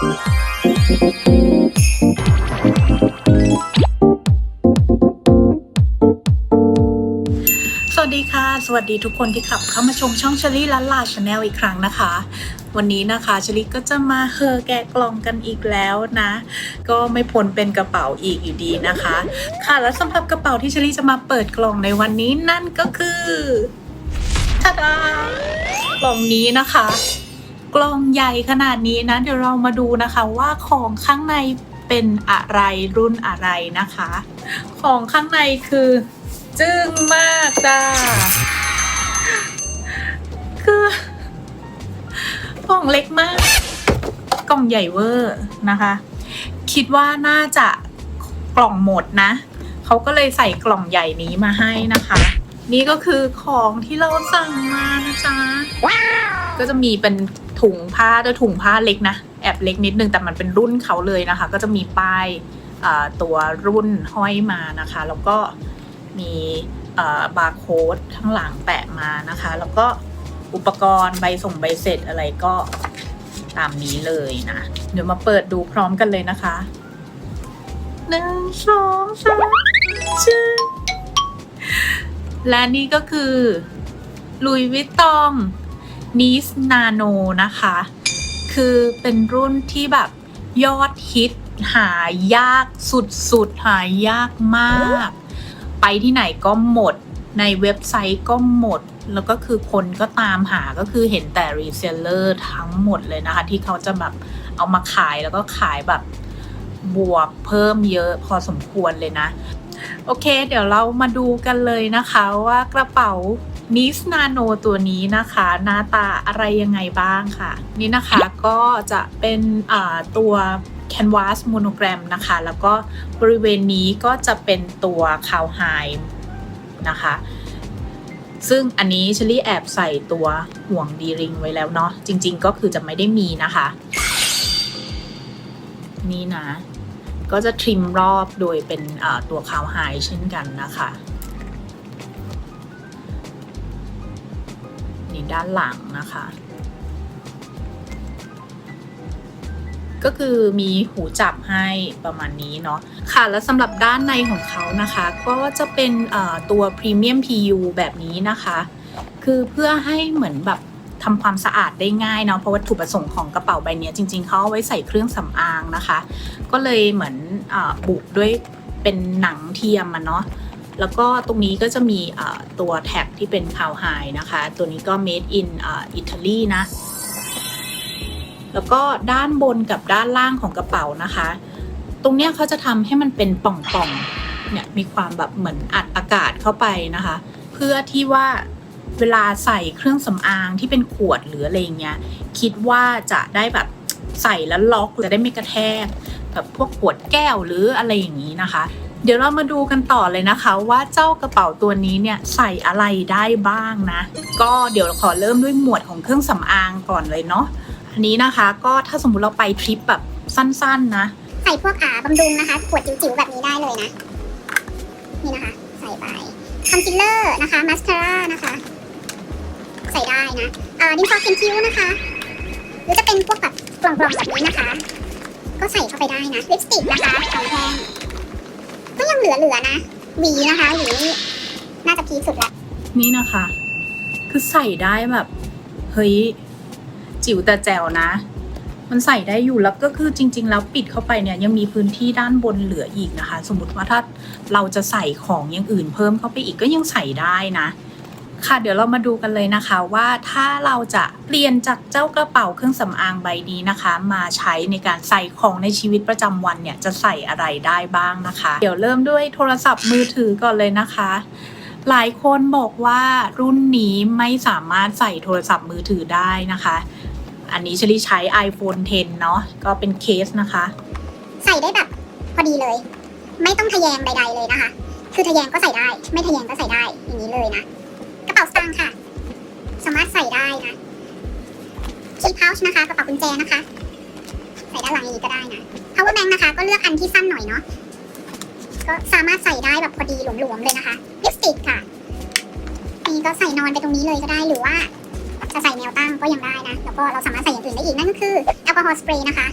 สวัสดีค่ะ สวัสดีทุกคนที่ขับเข้ามาชมช่องเชลี่ลันลาชาแนลอีกครั้งนะคะ วันนี้นะคะเชลี่ก็จะมาเฮอแกะกล่องกันอีกแล้วนะ ก็ไม่พ้นเป็นกระเป๋าอีกอยู่ดีนะคะ ค่ะและสำหรับกระเป๋าที่เชลี่จะมาเปิดกล่องในวันนี้นั่นก็คือทาดากล่องนี้นะคะ กล่องใหญ่ขนาดนี้นะ เดี๋ยวเรามาดูนะคะว่าของข้างในเป็นอะไรรุ่นอะไรนะคะ ของข้างในคือ จึ้งมากจ้าคือกล่องเล็กมาก กล่องใหญ่เวอร์นะคะ คิดว่าน่าจะกล่องหมดนะเขาก็เลยใส่กล่องใหญ่นี้มาให้นะคะ นี่ก็คือของที่เราสั่งมานะจ๊ะก็จะมีเป็น ถุงผ้าแต่ถุงผ้าเล็กนะ แอบเล็กนิดนึงแต่มันเป็นรุ่นเขาเลยนะคะ ก็จะมีป้ายตัวรุ่นห้อยมานะคะ แล้วก็มีบาร์โค้ดข้างหลังแปะมานะคะ แล้วก็อุปกรณ์ใบส่งใบเสร็จอะไรก็ตามนี้เลยนะ เดี๋ยวมาเปิดดูพร้อมกันเลยนะคะหนึ่งสองสามชื่อและนี่ก็คือลุยวิตตอง นิสนาโนนะคะ คือเป็นรุ่นที่แบบยอดฮิต หายากสุดๆ หายากมาก ไปที่ไหนก็หมด ในเว็บไซต์ก็หมด แล้วก็คือคนก็ตามหาก็คือเห็นแต่รีเซลเลอร์ทั้งหมดเลยนะคะ ที่เขาจะแบบเอามาขายแล้วก็ขายแบบบวกเพิ่มเยอะพอสมควรเลยนะ โอเค เดี๋ยวเรามาดูกันเลยนะคะว่ากระเป๋า นิสนาโนตัวนี้นะคะ หน้าตาอะไรยังไงบ้างค่ะ นี่นะคะก็จะเป็นตัว Canvas Monogram นะคะ แล้วก็บริเวณนี้ก็จะเป็นตัวคาวไฮนะคะ ซึ่งอันนี้เชลี่แอบใส่ตัวห่วงดีริงไว้แล้วเนาะจริงๆก็คือจะไม่ได้มีนะคะ นี่นะ ก็จะทริมรอบโดยเป็นตัวคาวไฮเช่นกันนะคะ ด้านหลังนะคะ ก็คือมีหูจับให้ประมาณนี้เนาะค่ะแล้วสำหรับด้านในของเขานะคะ ก็จะเป็นตัว Premium PU แบบนี้นะคะ คือเพื่อให้เหมือนแบบทำความสะอาดได้ง่ายเนาะเพราะวัตถุประสงค์ของกระเป๋าใบเนี้ยจริง ๆเขาเอาไว้ใส่เครื่องสำอางนะคะ ก็เลยเหมือนอบุด้วยเป็นหนังเทียมอะเนาะ แล้วก็ตรงนี้ก็จะมีตัวแท็กที่เป็นคาวไฮนะคะ ตัวนี้ก็ made in อิตาลีนะ แล้วก็ด้านบนกับด้านล่างของกระเป๋านะคะ ตรงเนี้ยเขาจะทำให้มันเป็นป่องๆ เนี่ยมีความแบบเหมือนอัดอากาศเข้าไปนะคะ เพื่อที่ว่าเวลาใส่เครื่องสำอางที่เป็นขวดหรืออะไรอย่างเงี้ย คิดว่าจะได้แบบใส่แล้วล็อกจะได้ไม่กระแทกแบบพวกขวดแก้วหรืออะไรอย่างนี้นะคะ เดี๋ยวเรามาดูกันต่อเลยนะคะว่าเจ้ากระเป๋าตัวนี้เนี่ยใส่อะไรได้บ้างนะ ก็เดี๋ยวขอเริ่มด้วยหมวดของเครื่องสำอางก่อนเลยเนาะอันนี้นะคะก็ถ้าสมมุติเราไปทริปแบบสั้นๆนะ ใส่พวกอ่าบำรุงนะคะขวดจิ๋วๆแบบนี้ได้เลยนะ นี่นะคะ ใส่ไปคอนซีลเลอร์นะคะมาสคาร่านะคะ ใส่ได้นะอ่อดินสอเขียนคิ้วนะคะ หรือจะเป็นพวกแบบกล่องๆแบบนี้นะคะ ก็ใส่เข้าไปได้นะลิปสติกนะคะสองแท่ง ก็ยังเหลือๆนะหวีนะคะหวีนี่น่าจะพีคสุดละนี่นะคะ คือใส่ได้แบบ เฮ้ย จิ๋วแต่แจ๋วนะ มันใส่ได้อยู่แล้วก็คือจริง ๆ แล้วปิดเข้าไปเนี่ยยังมีพื้นที่ด้านบนเหลืออีกนะคะ สมมติว่าถ้าเราจะใส่ของอย่างอื่นเพิ่มเข้าไปอีกก็ยังใส่ได้นะ ค่ะเดี๋ยวเรามาดูกันเลยนะคะว่าถ้าเราจะเปลี่ยนจากเจ้ากระเป๋าเครื่องสำอางใบนี้นะคะ มาใช้ในการใส่ของในชีวิตประจำวันเนี่ยจะใส่อะไรได้บ้างนะคะ เดี๋ยวเริ่มด้วยโทรศัพท์มือถือก่อนเลยนะคะ หลายคนบอกว่ารุ่นนี้ไม่สามารถใส่โทรศัพท์มือถือได้นะคะ อันนี้ชลี่ใช้ iPhone 10 เนาะก็เป็นเคสนะคะ ใส่ได้แบบพอดีเลย ไม่ต้องทะแยงใดๆเลยนะคะ คือทะแยงก็ใส่ได้ ไม่ทะแยงก็ใส่ได้อย่างนี้เลยนะ กระเป๋าสตางค์ค่ะ สามารถใส่ได้นะคีย์พาวช์นะคะกระเป๋ากุญแจนะคะ ใส่ด้านหลังอย่างนี้ก็ได้นะ power bank นะคะ ก็เลือกอันที่สั้นหน่อยเนาะก็สามารถใส่ได้แบบพอดีหลวมๆเลยนะคะลิปสติกค่ะนี่ก็ใส่นอนไปตรงนี้เลยก็ได้หรือว่า จะใส่แนวตั้งก็ยังได้นะ แล้วก็เราสามารถใส่อย่างอื่นได้อีกนั่นก็คือแอลกอฮอล์สเปรย์นะคะ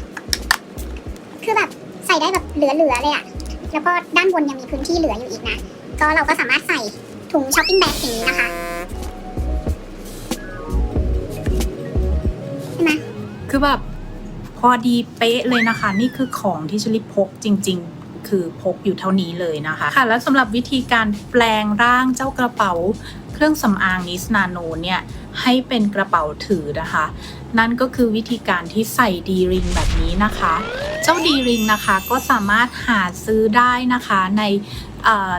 คือแบบใส่ได้แบบเหลือๆเลยอะแล้วก็ด้านบนยังมีพื้นที่เหลืออยู่อีกนะ ก็เราก็สามารถใส่ถุงช้อปปิ้งแบ็กอย่างนี้นะคะ คือแบบพอดีเป๊ะเลยนะคะ นี่คือของที่ชลิพกจริง ๆ คือพกอยู่เท่านี้เลยนะคะค่ะแล้วสำหรับวิธีการแปลงร่างเจ้ากระเป๋าเครื่องสำอางนิสนาโนเนี่ยให้เป็นกระเป๋าถือนะคะ นั่นก็คือวิธีการที่ใส่ดีริงแบบนี้นะคะ เจ้าดีริงนะคะก็สามารถหาซื้อได้นะคะใน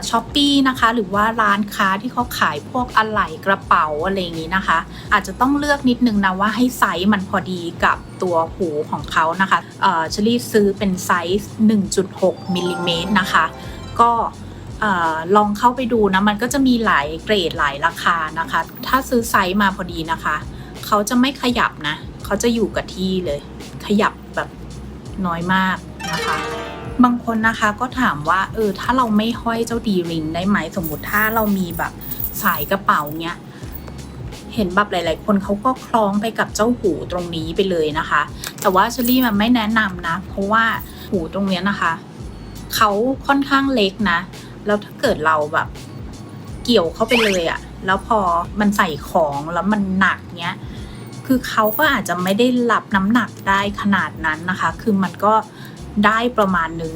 ช้อปปี้นะคะ หรือว่าร้านค้าที่เขาขายพวกอะไหล่กระเป๋าอะไรอย่างนี้นะคะ อาจจะต้องเลือกนิดนึงนะว่าให้ไซส์มันพอดีกับตัวหูของเขานะคะเอ่อเชลี่ซื้อเป็นไซส์ 1.6มิลลิเมตรนะคะ ก็ลองเข้าไปดูนะ มันก็จะมีหลายเกรดหลายราคานะคะ ถ้าซื้อไซส์มาพอดีนะคะ เขาจะไม่ขยับนะ เขาจะอยู่กับที่เลย ขยับแบบน้อยมากนะคะ บางคนนะคะก็ถามว่าเออถ้าเราไม่ห้อยเจ้าดีริงได้ไหมสมมติถ้าเรามีแบบสายกระเป๋าเนี้ยเห็นแบบหลาย ๆ คนเขาก็คล้องไปกับเจ้าหูตรงนี้ไปเลยนะคะ แต่ว่าเชอรี่มันไม่แนะนำนะ เพราะว่าหูตรงเนี้ยนะคะเขาค่อนข้างเล็กนะ แล้วถ้าเกิดเราแบบเกี่ยวเข้าไปเลยอะแล้วพอมันใส่ของแล้วมันหนักเนี้ยคือเขาก็อาจจะไม่ได้รับน้ำหนักได้ขนาดนั้นนะคะ คือมันก็ ได้ประมาณนึง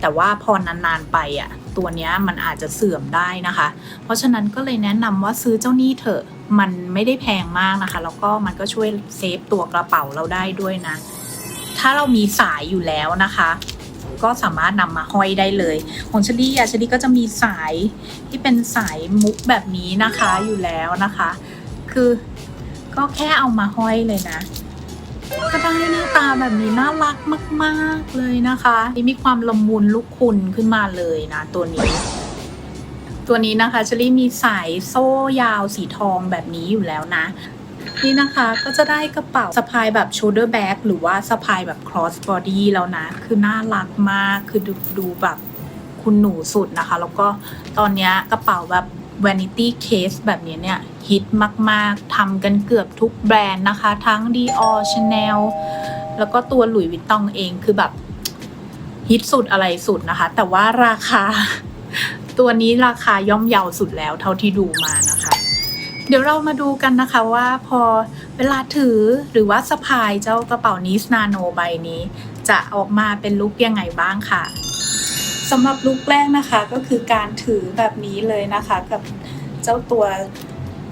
แต่ว่าพอนานๆไปอะตัวเนี้ยมันอาจจะเสื่อมได้นะคะ เพราะฉะนั้นก็เลยแนะนำว่าซื้อเจ้านี่เถอะมันไม่ได้แพงมากนะคะ แล้วก็มันก็ช่วยเซฟตัวกระเป๋าเราได้ด้วยนะ ถ้าเรามีสายอยู่แล้วนะคะ ก็สามารถนำมาห้อยได้เลยของชลี่อะชลี่ก็จะมีสายที่เป็นสายมุกแบบนี้นะคะอยู่แล้วนะคะ คือก็แค่เอามาห้อยเลยนะ ก็ได้หน้าตาแบบนี้น่ารักมาก ๆ เลยนะคะนี่มีความละมุนลุกคุณขึ้นมาเลยนะ ตัวนี้ ตัวนี้นะคะเชลี่มีสายโซ่ยาวสีทองแบบนี้อยู่แล้วนะนี่นะคะก็จะได้กระเป๋าสะพายแบบ shoulder bag หรือว่าสะพายแบบ cross body แล้วนะ คือน่ารักมากคือดูดูแบบคุณหนูสุดนะคะ แล้วก็ตอนเนี้ยกระเป๋าแบบ vanity case แบบนี้เนี่ยฮิตมาก ๆ ทำกันเกือบทุกแบรนด์นะคะ ทั้ง Dior Chanel แล้วก็ตัวหลุยวิตตองเองคือแบบฮิตสุดอะไรสุดนะคะ แต่ว่าราคา ตัวนี้ราคาย่อมเยาสุดแล้วเท่าที่ดูมานะคะ เดี๋ยวเรามาดูกันนะคะว่าพอเวลาถือหรือว่าสะพายเจ้ากระเป๋านิสนาโนใบนี้ จะออกมาเป็นลุคยังไงบ้างค่ะ สำหรับลุคแรกนะคะก็คือการถือแบบนี้เลยนะคะ กับเจ้าตัว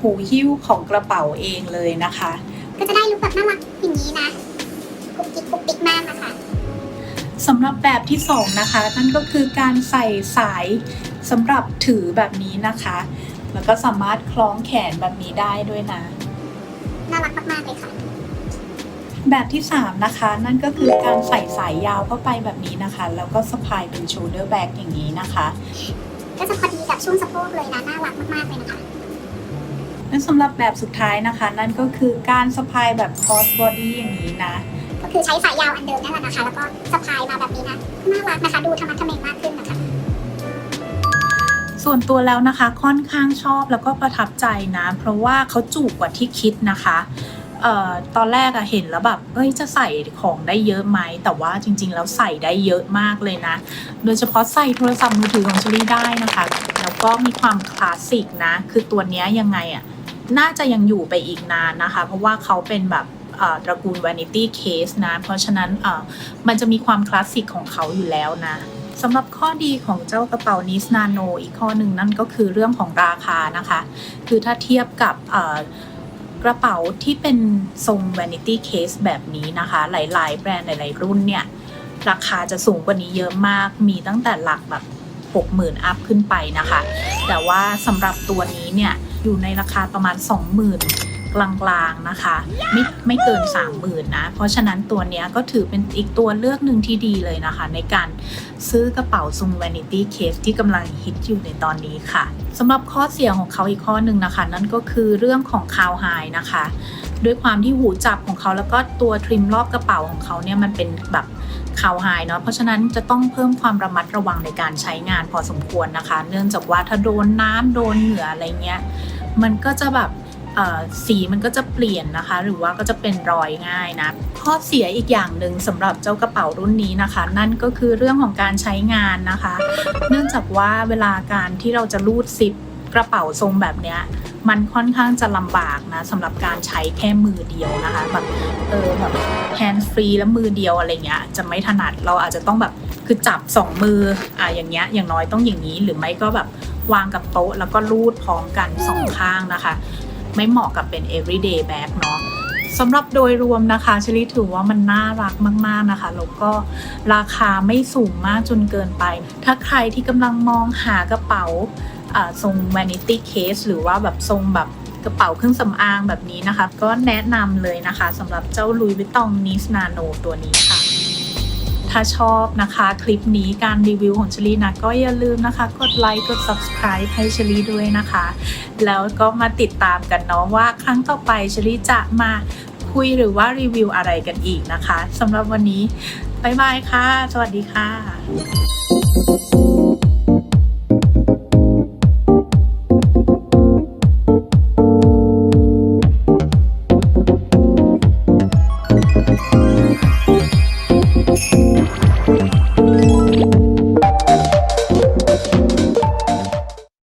หูหิ้วของกระเป๋าเองเลยนะคะ ก็จะได้ลุคแบบน่ารักอย่างนี้นะกุ๊กกิ๊กกุ๊กกิ๊กมากนะคะสำหรับแบบที่สองนะคะนั่นก็คือการใส่สายสำหรับถือแบบนี้นะคะ แล้วก็สามารถคล้องแขนแบบนี้ได้ด้วยนะ น่ารักมากๆเลยค่ะ แบบที่ 3 นะคะ นั่นก็คือการใส่สายยาวเข้าไปแบบนี้นะคะ แล้วก็สะพายเป็น shoulder bag อย่างนี้นะคะก็จะพอดีกับช่วงสะโพกเลยนะน่ารักมากๆเลยนะคะและสำหรับแบบสุดท้ายนะคะ นั่นก็คือการสะพายแบบ cross body อย่างนี้นะ ก็คือใช้สายยาวอันเดิมนั่นแหละนะคะ แล้วก็สะพายมาแบบนี้นะน่ารักนะคะ ดูธรรมะทะแมงมากขึ้นนะคะส่วนตัวแล้วนะคะค่อนข้างชอบแล้วก็ประทับใจนะ เพราะว่าเขาจูบกว่าที่คิดนะคะ เอ่อตอนแรกอะเห็นแล้วแบบเอ้ยจะใส่ของได้เยอะไหมแต่ว่าจริง ๆ แล้วใส่ได้เยอะมากเลยนะ โดยเฉพาะใส่โทรศัพท์มือถือของเชลี่ได้นะคะ แล้วก็มีความคลาสสิกนะ คือตัวเนี้ยยังไงอะน่าจะยังอยู่ไปอีกนานนะคะ เพราะว่าเขาเป็นแบบตระกูล vanity case นะ เพราะฉะนั้นมันจะมีความคลาสสิกของเขาอยู่แล้วนะสำหรับข้อดีของเจ้ากระเป๋านิสนาโนอีกข้อหนึ่งนั่นก็คือเรื่องของราคานะคะ คือถ้าเทียบกับ กระเป๋าที่เป็นทรง vanity case แบบนี้นะคะ หลายๆ แบรนด์หลายๆ รุ่นเนี่ย ราคาจะสูงกว่านี้เยอะมาก มีตั้งแต่หลักแบบ60,000 อัพขึ้นไปนะคะ แต่ว่าสำหรับตัวนี้เนี่ย อยู่ในราคาประมาณ 20,000 กลางๆนะคะ ไม่ไม่เกิน 30,000นะ เพราะฉะนั้นตัวนี้ก็ถือเป็นอีกตัวเลือกหนึ่งที่ดีเลยนะคะ ในการซื้อกระเป๋าทรง vanity case ที่กำลังฮิตอยู่ในตอนนี้ค่ะสำหรับข้อเสียของเขาอีกข้อหนึ่งนะคะ นั่นก็คือเรื่องของคาวไฮนะคะ ด้วยความที่หูจับของเขาแล้วก็ตัวทริมรอบกระเป๋าของเขาเนี่ยมันเป็นแบบคาวไฮเนาะเพราะฉะนั้นจะต้องเพิ่มความระมัดระวังในการใช้งานพอสมควรนะคะ เนื่องจากว่าถ้าโดนน้ำโดนเหงื่ออะไรเงี้ยมันก็จะแบบ สีมันก็จะเปลี่ยนนะคะ หรือว่าก็จะเป็นรอยง่ายนะข้อเสียอีกอย่างหนึ่งสำหรับเจ้ากระเป๋ารุ่นนี้นะคะ นั่นก็คือเรื่องของการใช้งานนะคะ เนื่องจากว่าเวลาการที่เราจะรูดซิปกระเป๋าทรงแบบเนี้ยมันค่อนข้างจะลำบากนะสำหรับการใช้แค่มือเดียวนะคะแบบเออแบบแฮนด์ฟรีแล้วมือเดียวอะไรเงี้ยจะไม่ถนัดเราอาจจะต้องแบบคือจับสองมืออะอย่างเงี้ยอย่างน้อยต้องอย่างนี้ หรือไม่ก็แบบวางกับโต๊ะแล้วก็รูดพร้อมกันสองข้างนะคะ ไม่เหมาะกับเป็น everyday bag เนาะสำหรับโดยรวมนะคะชลิถือว่ามันน่ารักมาก ๆนะคะ แล้วก็ราคาไม่สูงมากจนเกินไป ถ้าใครที่กำลังมองหากระเป๋าทรง vanity case หรือว่าแบบทรงแบบกระเป๋าเครื่องสำอางแบบนี้นะคะ ก็แนะนำเลยนะคะสำหรับเจ้า Louis Vuitton Nice Nano ตัวนี้ค่ะ ถ้าชอบนะคะคลิปนี้การรีวิวของเชลีนะก็อย่าลืมนะคะ กดไลค์กด subscribe ให้เชลีด้วยนะคะ แล้วก็มาติดตามกันเนาะว่าครั้งต่อไปเชลีจะมาคุยหรือว่ารีวิวอะไรกันอีกนะคะสำหรับวันนี้บ๊ายบายค่ะ สวัสดีค่ะ